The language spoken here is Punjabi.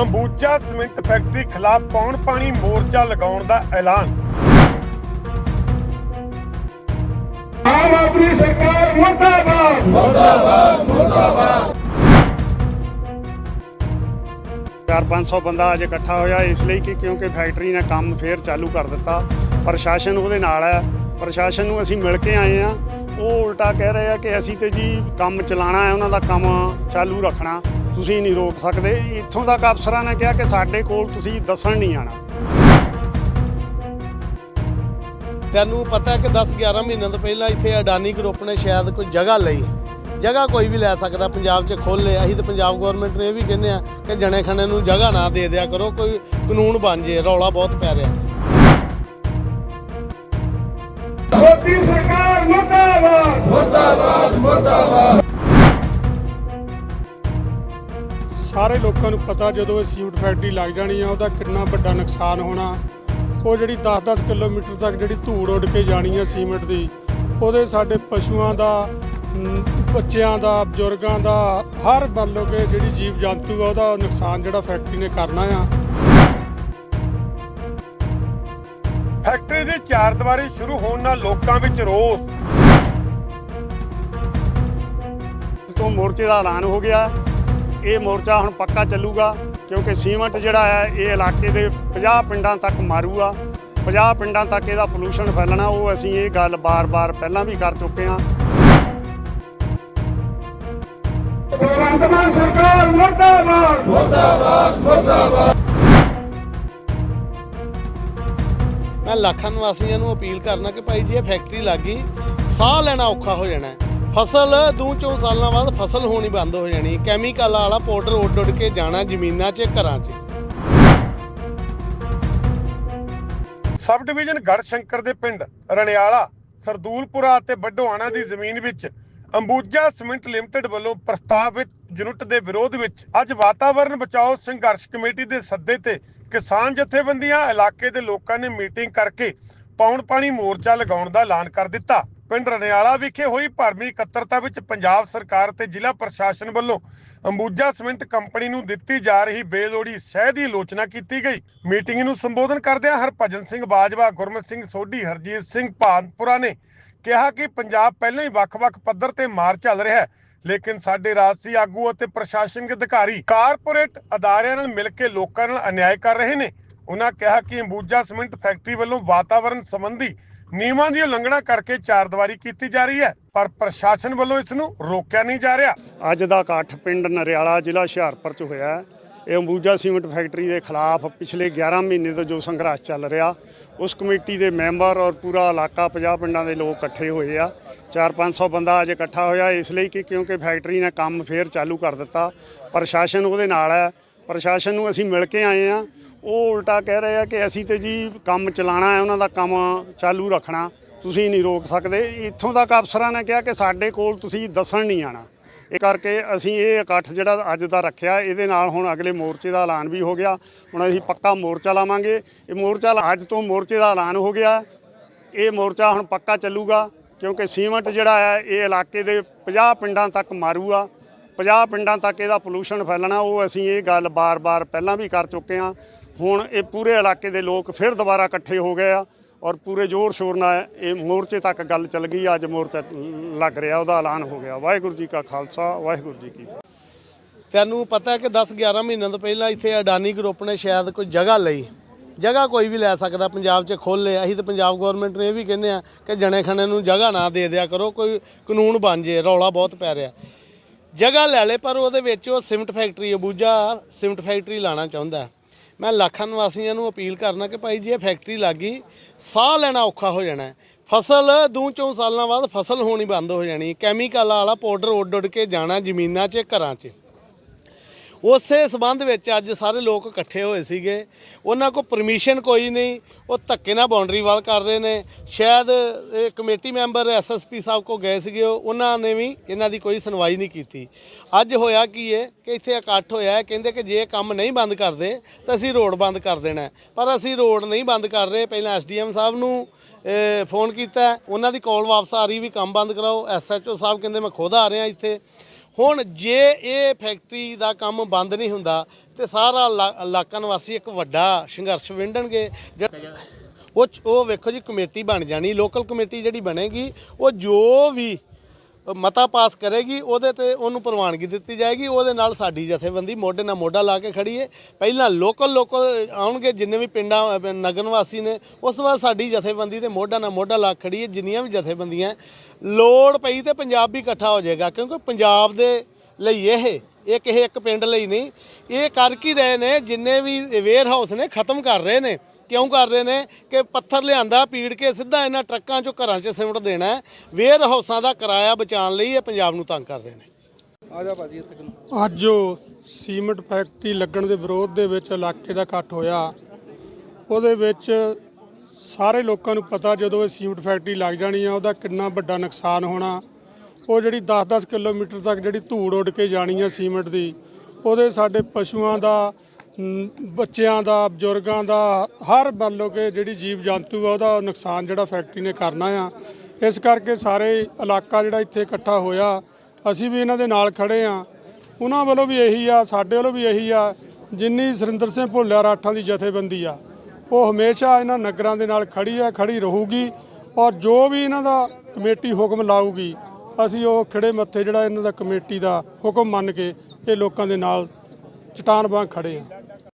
ਅੰਬੂਜਾ ਸੀਮਿੰਟ ਫੈਕਟਰੀ ਖਿਲਾਫ ਪੌਣ ਪਾਣੀ ਮੋਰਚਾ ਲਗਾਉਣ ਦਾ ਐਲਾਨ। ਆਮ ਆਦਮੀ ਸਰਕਾਰ ਮੁਰਦਾਬਾਦ। 4-500 ਬੰਦਾ ਅੱਜ ਇਕੱਠਾ ਹੋਇਆ ਇਸ ਲਈ ਕਿ ਕਿਉਂਕਿ ਫੈਕਟਰੀ ਨੇ ਕੰਮ ਫੇਰ ਚਾਲੂ ਕਰ ਦਿੱਤਾ। ਪ੍ਰਸ਼ਾਸਨ ਉਹਦੇ ਨਾਲ ਹੈ। ਪ੍ਰਸ਼ਾਸਨ ਨੂੰ ਅਸੀਂ ਮਿਲ ਕੇ ਆਏ ਆ ਉਹ ਉਲਟਾ ਕਹਿ ਰਹੇ ਆ ਕਿ ਅਸੀਂ ਤੇ ਜੀ ਕੰਮ ਚਲਾਣਾ ਹੈ ਉਹਨਾਂ ਦਾ ਕੰਮ ਚਾਲੂ ਰੱਖਣਾ। ਤੁਸੀਂ ਨਹੀਂ ਰੋਕ ਸਕਦੇ। ਇੱਥੋਂ ਤੱਕ ਅਫਸਰਾਂ ਨੇ ਕਿਹਾ ਕਿ ਸਾਡੇ ਕੋਲ ਤੁਸੀਂ ਦੱਸਣ ਨਹੀਂ ਆਣਾ ਤੈਨੂੰ ਪਤਾ ਕਿ 10 11 ਮਹੀਨਿਆਂ ਤੋਂ ਪਹਿਲਾਂ ਇੱਥੇ ਅਡਾਨੀ ਗਰੁੱਪ ਨੇ ਸ਼ਾਇਦ ਕੋਈ ਜਗ੍ਹਾ ਲਈ। ਜਗ੍ਹਾ ਕੋਈ ਵੀ ਲੈ ਸਕਦਾ ਪੰਜਾਬ 'ਚ ਖੋਲ੍ਹ ਅਸੀਂ ਤਾਂ ਪੰਜਾਬ ਗਵਰਨਮੈਂਟ ਨੂੰ ਇਹ ਵੀ ਕਹਿੰਦੇ ਆ ਕਿ ਜਣੇ ਖਣੇ ਨੂੰ ਜਗ੍ਹਾ ਨਾ ਦੇ ਦਿਆ ਕਰੋ ਕੋਈ ਕਾਨੂੰਨ ਬਣ ਜੇ ਰੌਲਾ ਬਹੁਤ ਪੈ ਰਿਹਾ। ਮੋਦੀ ਸਰਕਾਰ ਮੁਰਦਾਬਾਦ। ਸਾਰੇ ਲੋਕਾਂ ਨੂੰ ਪਤਾ ਜਦੋਂ ਇਹ ਸੀਮਟ ਫੈਕਟਰੀ ਲੱਗ ਜਾਣੀ ਆ ਉਹਦਾ ਕਿੰਨਾ ਵੱਡਾ ਨੁਕਸਾਨ ਹੋਣਾ। ਉਹ ਜਿਹੜੀ 10-10 ਕਿਲੋਮੀਟਰ ਤੱਕ ਜਿਹੜੀ ਧੂੜ ਉੱਡ ਕੇ ਜਾਣੀ ਆ ਸੀਮਟ ਦੀ ਉਹਦੇ ਸਾਡੇ ਪਸ਼ੂਆਂ ਦਾ ਬੱਚਿਆਂ ਦਾ ਬਜ਼ੁਰਗਾਂ ਦਾ ਹਰ ਮੰਨ ਲਓ ਕਿ ਜਿਹੜੀ ਜੀਵ ਜੰਤੂ ਆ ਉਹਦਾ ਨੁਕਸਾਨ ਜਿਹੜਾ ਫੈਕਟਰੀ ਨੇ ਕਰਨਾ ਆ। ਫੈਕਟਰੀ ਦੀ ਚਾਰ ਦੀਵਾਰੀ ਸ਼ੁਰੂ ਹੋਣ ਨਾਲ ਲੋਕਾਂ ਵਿੱਚ ਰੋਸ। ਤੋਂ ਮੋਰਚੇ ਦਾ ਐਲਾਨ ਹੋ ਗਿਆ। ਇਹ ਮੋਰਚਾ ਹੁਣ ਪੱਕਾ ਚੱਲੂਗਾ, ਕਿਉਂਕਿ ਸੀਮੈਂਟ ਜਿਹੜਾ ਹੈ, ਇਹ ਇਲਾਕੇ ਦੇ 50 ਪਿੰਡਾਂ ਤੱਕ ਮਾਰੂਗਾ 50 ਪਿੰਡਾਂ ਤੱਕ ਇਹਦਾ ਪੋਲੂਸ਼ਨ ਫੈਲਣਾ, ਉਹ ਅਸੀਂ ਇਹ ਗੱਲ ਬਾਰ-ਬਾਰ ਪਹਿਲਾਂ ਵੀ ਕਰ ਚੁੱਕੇ ਹਾਂ ਭਗਵੰਤ ਮਾਨ ਸਰਕਾਰ ਮੁਰਦਾਬਾਦ ਮੈਂ ਲੱਖਾਂ ਨਿਵਾਸੀਆਂ ਨੂੰ ਅਪੀਲ ਕਰਨਾ ਕਿ ਭਾਈ ਜੀ, ਇਹ ਫੈਕਟਰੀ ਲੱਗੀ ਸਾਹ ਲੈਣਾ ਔਖਾ ਹੋ ਜਾਣਾ ਹੈ। ਫਸਲ, ਦੂ ਚੋਂ ਸਾਲਾਂ ਬਾਅਦ ਫਸਲ ਹੋਣੀ ਬੰਦ ਹੋ ਜਾਣੀ। ਕੈਮੀਕਲ ਵਾਲਾ ਪਾਊਡਰ ਉੱਡ ਉੱਡ ਕੇ ਜਾਣਾ ਜ਼ਮੀਨਾਂ 'ਚ, ਘਰਾਂ 'ਚ। ਸਬ ਡਿਵੀਜ਼ਨ ਗੜਸ਼ੰਕਰ ਦੇ ਪਿੰਡ, ਰਣਿਆਲਾ, ਸਰਦੂਲਪੁਰਾ ਅਤੇ ਬੱਡੋਆਣਾ ਦੀ ਜ਼ਮੀਨ ਵਿੱਚ ਅੰਬੂਜਾ ਸੀਮਿੰਟ ਲਿਮਟਿਡ ਵੱਲੋਂ ਪ੍ਰਸਤਾਵਿਤ ਯੂਨਿਟ ਦੇ ਵਿਰੋਧ ਵਿੱਚ ਅੱਜ ਵਾਤਾਵਰਣ ਬਚਾਓ ਸੰਘਰਸ਼ ਕਮੇਟੀ ਦੇ ਸੱਦੇ ਤੇ ਕਿਸਾਨ ਜਥੇਬੰਦੀਆਂ ਇਲਾਕੇ ਦੇ ਲੋਕਾਂ ਨੇ ਮੀਟਿੰਗ ਕਰਕੇ ਪੌਣ ਪਾਣੀ ਮੋਰਚਾ ਲਗਾਉਣ ਦਾ ਐਲਾਨ ਕਰ ਦਿੱਤਾ। ਪਿੰਡ ਰਣਿਆਲਾ ਵਿਖੇ ਹੋਈ ਭਰਮੀ ਇਕੱਤਰਤਾ ਵਿੱਚ ਪੰਜਾਬ ਸਰਕਾਰ ਤੇ ਜ਼ਿਲ੍ਹਾ ਪ੍ਰਸ਼ਾਸਨ ਵੱਲੋਂ ਅੰਬੂਜਾ ਸੀਮਿੰਟ ਕੰਪਨੀ ਨੂੰ ਦਿੱਤੀ ਜਾ ਰਹੀ ਬੇਲੋੜੀ ਸਹਿ ਦੀ ਆਲੋਚਨਾ ਕੀਤੀ ਗਈ। ਮੀਟਿੰਗ ਨੂੰ ਸੰਬੋਧਨ ਕਰਦਿਆਂ ਹਰਭਜਨ ਸਿੰਘ ਬਾਜਵਾ, ਗੁਰਮਤ ਸਿੰਘ ਸੋਢੀ, ਹਰਜੀਤ ਸਿੰਘ ਭਾਨਪੁਰਾ ਨੇ ਕਿਹਾ ਕਿ ਪੰਜਾਬ ਪਹਿਲਾਂ ਹੀ ਵੱਖ-ਵੱਖ ਪੱਧਰ ਤੇ ਮਾਰ ਚੱਲ ਰਿਹਾ ਹੈ, ਲੇਕਿਨ ਸਾਡੇ ਰਾਜਸੀ ਆਗੂ ਅਤੇ ਪ੍ਰਸ਼ਾਸਨਿਕ ਅਧਿਕਾਰੀ ਕਾਰਪੋਰੇਟ ਅਦਾਰਿਆਂ ਨਾਲ ਮਿਲ ਕੇ ਲੋਕਾਂ ਨਾਲ ਅਨਿਆਏ ਕਰ ਰਹੇ ਨੇ। ਉਹਨਾਂ ਕਿਹਾ ਕਿ ਅੰਬੂਜਾ ਸਿਮੈਂਟ ਫੈਕਟਰੀ ਵੱਲੋਂ ਵਾਤਾਵਰਣ ਸੰਬੰਧੀ ਨਿਯਮਾਂ ਦੀ ਉਲੰਘਣਾ ਕਰਕੇ ਚਾਰਦੀਵਾਰੀ ਕੀਤੀ ਜਾ ਰਹੀ ਹੈ, ਪਰ ਪ੍ਰਸ਼ਾਸਨ ਵੱਲੋਂ ਇਸ ਨੂੰ ਰੋਕਿਆ ਨਹੀਂ ਜਾ ਰਿਹਾ। ਅੱਜ ਦਾ ਇਕੱਠ ਪਿੰਡ ਨਰਿਆਲਾ ਜ਼ਿਲ੍ਹਾ ਹੁਸ਼ਿਆਰਪੁਰ ਚ ਹੋਇਆ ਹੈ। ਇਹ ਅੰਬੂਜਾ ਸੀਮੈਂਟ ਫੈਕਟਰੀ ਦੇ ਖਿਲਾਫ ਪਿਛਲੇ 11 ਮਹੀਨੇ ਤੋਂ ਜੋ ਸੰਘਰਸ਼ ਚੱਲ ਰਿਹਾ, ਉਸ ਕਮੇਟੀ ਦੇ ਮੈਂਬਰ ਔਰ ਪੂਰਾ ਇਲਾਕਾ 50 ਪਿੰਡਾਂ ਦੇ ਲੋਕ ਇਕੱਠੇ ਹੋਏ ਆ। 4-500 ਬੰਦਾ ਅੱਜ ਇਕੱਠਾ ਹੋਇਆ, ਇਸ ਲਈ ਕਿ ਕਿਉਂਕਿ ਫੈਕਟਰੀ ਨੇ ਕੰਮ ਫੇਰ ਚਾਲੂ ਕਰ ਦਿੱਤਾ। ਪ੍ਰਸ਼ਾਸਨ ਉਹਦੇ ਨਾਲ ਹੈ। ਪ੍ਰਸ਼ਾਸਨ ਨੂੰ ਅਸੀਂ ਮਿਲ ਕੇ ਆਏ ਆ ਉਹ ਉਲਟਾ ਕਹਿ ਰਹੇ ਆ ਕਿ ਅਸੀਂ ਤੇ ਜੀ ਕੰਮ ਚਲਾਣਾ ਹੈ, ਉਹਨਾਂ ਦਾ ਕੰਮ ਚਾਲੂ ਰੱਖਣਾ, ਤੁਸੀਂ ਨਹੀਂ ਰੋਕ ਸਕਦੇ। ਇੱਥੋਂ ਤੱਕ ਅਫਸਰਾਂ ਨੇ ਕਿਹਾ ਕਿ ਸਾਡੇ ਕੋਲ ਤੁਸੀਂ ਦੱਸਣ ਨਹੀਂ ਆਣਾ ਇਹ ਕਰਕੇ ਅਸੀਂ ਇਹ ਇਕੱਠ ਜਿਹੜਾ ਅੱਜ ਦਾ ਰੱਖਿਆ, ਇਹਦੇ ਨਾਲ ਹੁਣ ਅਗਲੇ ਮੋਰਚੇ ਦਾ ਐਲਾਨ ਵੀ ਹੋ ਗਿਆ। ਹੁਣ ਅਸੀਂ ਪੱਕਾ ਮੋਰਚਾ ਲਾਵਾਂਗੇ। ਇਹ ਮੋਰਚਾ ਅੱਜ ਤੋਂ ਮੋਰਚੇ ਦਾ ਐਲਾਨ ਹੋ ਗਿਆ। ਇਹ ਮੋਰਚਾ ਹੁਣ ਪੱਕਾ ਚੱਲੂਗਾ, ਕਿਉਂਕਿ ਸੀਮੈਂਟ ਜਿਹੜਾ ਹੈ, ਇਹ ਇਲਾਕੇ ਦੇ 50 ਪਿੰਡਾਂ ਤੱਕ ਮਾਰੂਗਾ। 50 ਪਿੰਡਾਂ ਤੱਕ ਇਹਦਾ ਪੋਲੂਸ਼ਨ ਫੈਲਣਾ, ਉਹ ਅਸੀਂ ਇਹ ਗੱਲ ਬਾਰ-ਬਾਰ ਪਹਿਲਾਂ ਵੀ ਕਰ ਚੁੱਕੇ ਹਾਂ। ਹੁਣ ਇਹ ਪੂਰੇ ਇਲਾਕੇ ਦੇ ਲੋਕ ਫਿਰ ਦੁਬਾਰਾ ਇਕੱਠੇ ਹੋ ਗਏ ਆ ਔਰ ਪੂਰੇ ਜ਼ੋਰ ਸ਼ੋਰ ਨਾਲ ਇਹ ਮੋਰਚੇ ਤੱਕ ਗੱਲ ਚੱਲ ਗਈ, ਅੱਜ ਮੋਰਚਾ ਲੱਗ ਰਿਹਾ, ਉਹਦਾ ਐਲਾਨ ਹੋ ਗਿਆ। ਵਾਹਿਗੁਰੂ ਜੀ ਕਾ ਖਾਲਸਾ, ਵਾਹਿਗੁਰੂ ਜੀ ਕੀ ਤੈਨੂੰ ਪਤਾ ਕਿ 10 11 ਮਹੀਨਿਆਂ ਤੋਂ ਪਹਿਲਾਂ ਇੱਥੇ ਅਡਾਨੀ ਗਰੁੱਪ ਨੇ ਸ਼ਾਇਦ ਕੋਈ ਜਗ੍ਹਾ ਲਈ, ਜਗ੍ਹਾ ਕੋਈ ਵੀ ਲੈ ਸਕਦਾ, ਪੰਜਾਬ 'ਚ ਖੋਲ੍ਹ ਅਸੀਂ ਤਾਂ ਪੰਜਾਬ ਗਵਰਨਮੈਂਟ ਨੂੰ ਇਹ ਵੀ ਕਹਿੰਦੇ ਆ ਕਿ ਜਣੇ ਖਣੇ ਨੂੰ ਜਗ੍ਹਾ ਨਾ ਦੇ ਦਿਆ ਕਰੋ, ਕੋਈ ਕਾਨੂੰਨ ਬਣ ਜੇ, ਰੌਲਾ ਬਹੁਤ ਪੈ ਰਿਹਾ। ਜਗ੍ਹਾ ਲੈ ਲੇ, ਪਰ ਉਹਦੇ ਵਿੱਚ ਉਹ ਸਿਮਟ ਫੈਕਟਰੀ, ਅਬੂਜਾ ਸਿਮਟ ਫੈਕਟਰੀ ਲਾਣਾ ਚਾਹੁੰਦਾ। ਮੈਂ ਲੱਖਾਂ ਨਿਵਾਸੀਆਂ ਨੂੰ ਅਪੀਲ ਕਰਨਾ ਕਿ ਭਾਈ ਜੀ, ਇਹ ਫੈਕਟਰੀ ਲੱਗ ਗਈ, ਸਾਹ ਲੈਣਾ ਔਖਾ ਹੋ ਜਾਣਾ ਫਸਲ ਦੂ ਚੋਂ ਸਾਲਾਂ ਬਾਅਦ ਫਸਲ ਹੋਣੀ ਬੰਦ ਹੋ ਜਾਣੀ ਕੈਮੀਕਲ ਵਾਲਾ ਪਾਊਡਰ ਉੱਡ ਉੱਡ ਕੇ ਜਾਣਾ ਜ਼ਮੀਨਾਂ 'ਚ, ਘਰਾਂ 'ਚ। ਉਸੇ ਸਬੰਧ ਵਿੱਚ ਅੱਜ ਸਾਰੇ ਲੋਕ ਇਕੱਠੇ ਹੋਏ ਸੀਗੇ। ਉਹਨਾਂ ਕੋਲ ਪਰਮਿਸ਼ਨ ਕੋਈ ਨਹੀਂ। ਉਹ ਧੱਕੇ ਨਾਲ ਬਾਉਂਡਰੀ ਵਾਲ ਕਰ ਰਹੇ ਨੇ। ਸ਼ਾਇਦ ਇਹ ਕਮੇਟੀ ਮੈਂਬਰ ਐਸਐਸਪੀ ਸਾਹਿਬ ਕੋ ਗਏ ਸੀਗੇ। ਉਹ- ਉਹਨਾਂ ਨੇ ਵੀ ਇਹਨਾਂ ਦੀ ਕੋਈ ਸੁਣਵਾਈ ਨਹੀਂ ਕੀਤੀ। ਅੱਜ ਹੋਇਆ ਕੀ ਹੈ ਕਿ ਇੱਥੇ ਇਕੱਠ ਹੋਇਆ ਕਹਿੰਦੇ ਕਿ ਜੇ ਕੰਮ ਨਹੀਂ ਬੰਦ ਕਰਦੇ, ਤਾਂ ਅਸੀਂ ਰੋਡ ਬੰਦ ਕਰ ਦੇਣਾ ਪਰ ਅਸੀਂ ਰੋਡ ਨਹੀਂ ਬੰਦ ਕਰ ਰਹੇ। ਪਹਿਲਾਂ ਐਸਡੀਐਮ ਸਾਹਿਬ ਨੂੰ ਫੋਨ ਕੀਤਾ। ਉਹਨਾਂ ਦੀ ਕਾਲ ਵਾਪਸ ਆ ਰਹੀ ਵੀ ਕੰਮ ਬੰਦ ਕਰਾਓ। ਐਸਐਚਓ ਸਾਹਿਬ ਕਹਿੰਦੇ, ਮੈਂ ਖੁਦ ਆ ਰਿਹਾ ਇੱਥੇ। ਹੁਣ ਜੇ ਇਹ ਫੈਕਟਰੀ ਦਾ ਕੰਮ ਬੰਦ ਨਹੀਂ ਹੁੰਦਾ ਤੇ ਸਾਰਾ ਇਲਾ- ਇਲਾਕਾ ਨਿਵਾਸੀ ਇੱਕ ਵੱਡਾ ਸੰਘਰਸ਼ ਵਿੰਡਣਗੇ। ਜਿਹੜਾ- ਉਹ ਉਹ ਵੇਖੋ ਜੀ ਕਮੇਟੀ ਬਣ ਜਾਣੀ, ਲੋਕਲ ਕਮੇਟੀ ਜਿਹੜੀ ਬਣੇਗੀ, ਉਹ ਜੋ ਵੀ ਮਤਾ ਪਾਸ ਕਰੇਗੀ, ਉਹਦੇ ਤੇ ਉਹਨੂੰ ਪ੍ਰਵਾਨਗੀ ਦਿੱਤੀ ਜਾਏਗੀ, ਉਹਦੇ ਨਾਲ ਸਾਡੀ ਜਥੇਬੰਦੀ ਮੋਢੇ ਨਾਲ ਮੋਢਾ ਲਾ ਕੇ ਖੜੀ ਹੈ ਪਹਿਲਾਂ ਲੋਕਲ ਲੋਕਲ ਆਉਣਗੇ, ਜਿੰਨੇ ਵੀ ਪਿੰਡਾਂ ਨਗਰ ਨਿਵਾਸੀ ਨੇ, ਉਸ ਤੋਂ ਬਾਅਦ ਸਾਡੀ ਜਥੇਬੰਦੀ ਤੇ ਮੋਢਾ ਨਾਲ ਮੋਢਾ ਲਾ ਕੇ ਖੜੀ ਹੈ ਜਿੰਨੀਆਂ ਵੀ ਜਥੇਬੰਦੀਆਂ ਲੋੜ ਪਈ ਤੇ ਪੰਜਾਬ ਵੀ ਇਕੱਠਾ ਹੋ ਜਾਏਗਾ, ਕਿਉਂਕਿ ਪੰਜਾਬ ਦੇ ਲਈ ਇਹ ਇਹ ਕਿਸੇ ਇੱਕ ਪਿੰਡ ਲਈ ਨਹੀਂ। ਇਹ ਕਰ ਕੀ ਰਹੇ ਨੇ, ਜਿੰਨੇ ਵੀ ਵੇਅਰ ਹਾਊਸ ਨੇ, ਖਤਮ ਕਰ ਰਹੇ ਨੇ। ਕਿਉਂ ਕਰ ਰਹੇ ਨੇ ਕਿ ਪੱਥਰ ਲਿਆਂਦਾ ਪੀੜ ਕੇ ਸਿੱਧਾ ਇਹਨਾਂ ਟਰੱਕਾਂ ਚੋਂ ਘਰਾਂ 'ਚ ਸਿਮਟ ਦੇਣਾ ਹੈ। ਵੇਅਰ ਹਾਊਸਾਂ ਦਾ ਕਿਰਾਇਆ ਬਚਾਉਣ ਲਈ ਇਹ ਪੰਜਾਬ ਨੂੰ ਤੰਗ ਕਰ ਰਹੇ ਨੇ। ਅੱਜ ਉਹ ਸੀਮੈਂਟ ਫੈਕਟਰੀ ਲੱਗਣ ਦੇ ਵਿਰੋਧ ਦੇ ਵਿੱਚ ਇਲਾਕੇ ਦਾ ਇਕੱਠ ਹੋਇਆ। ਉਹਦੇ ਵਿੱਚ ਸਾਰੇ ਲੋਕਾਂ ਨੂੰ ਪਤਾ ਜਦੋਂ ਇਹ ਸੀਮੈਂਟ ਫੈਕਟਰੀ ਲੱਗ ਜਾਣੀ ਆ ਉਹਦਾ ਕਿੰਨਾ ਵੱਡਾ ਨੁਕਸਾਨ ਹੋਣਾ। ਉਹ ਜਿਹੜੀ 10-10 ਕਿਲੋਮੀਟਰ ਤੱਕ ਜਿਹੜੀ ਧੂੜ ਉੱਡ ਕੇ ਜਾਣੀ ਆ ਸੀਮੈਂਟ ਦੀ ਉਹਦੇ ਸਾਡੇ ਪਸ਼ੂਆਂ ਦਾ ਬੱਚਿਆਂ ਦਾ, ਬਜ਼ੁਰਗਾਂ ਦਾ, ਹਰ ਮੰਨ ਲਓ ਕਿ ਜਿਹੜੀ ਜੀਵ ਜੰਤੂ ਆ, ਉਹਦਾ ਨੁਕਸਾਨ ਜਿਹੜਾ ਫੈਕਟਰੀ ਨੇ ਕਰਨਾ ਆ। ਇਸ ਕਰਕੇ ਸਾਰੇ ਇਲਾਕਾ ਜਿਹੜਾ ਇੱਥੇ ਇਕੱਠਾ ਹੋਇਆ, ਅਸੀਂ ਵੀ ਇਹਨਾਂ ਦੇ ਨਾਲ ਖੜੇ ਆ। ਉਹਨਾਂ ਵੱਲੋਂ ਵੀ ਇਹੀ ਆ, ਸਾਡੇ ਵੱਲੋਂ ਵੀ ਇਹੀ ਆ, ਜਿੰਨੀ ਸੁਰਿੰਦਰ ਸਿੰਘ ਭੁੱਲਿਆ ਰਾਠਾਂ ਦੀ ਜਥੇਬੰਦੀ ਆ, ਉਹ ਹਮੇਸ਼ਾ ਇਹਨਾਂ ਨਗਰਾਂ ਦੇ ਨਾਲ ਖੜੀ ਆ ਖੜੀ ਰਹੂਗੀ ਔਰ ਜੋ ਵੀ ਇਹਨਾਂ ਦਾ ਕਮੇਟੀ ਹੁਕਮ ਲਾਊਗੀ, ਅਸੀਂ ਉਹ ਖੜੇ ਮੱਥੇ ਜਿਹੜਾ ਇਹਨਾਂ ਦਾ ਕਮੇਟੀ ਦਾ ਹੁਕਮ ਮੰਨ ਕੇ ਇਹ ਲੋਕਾਂ ਦੇ ਨਾਲ ਚਟਾਨ ਵਾਂਗ ਖੜੇ ਆ।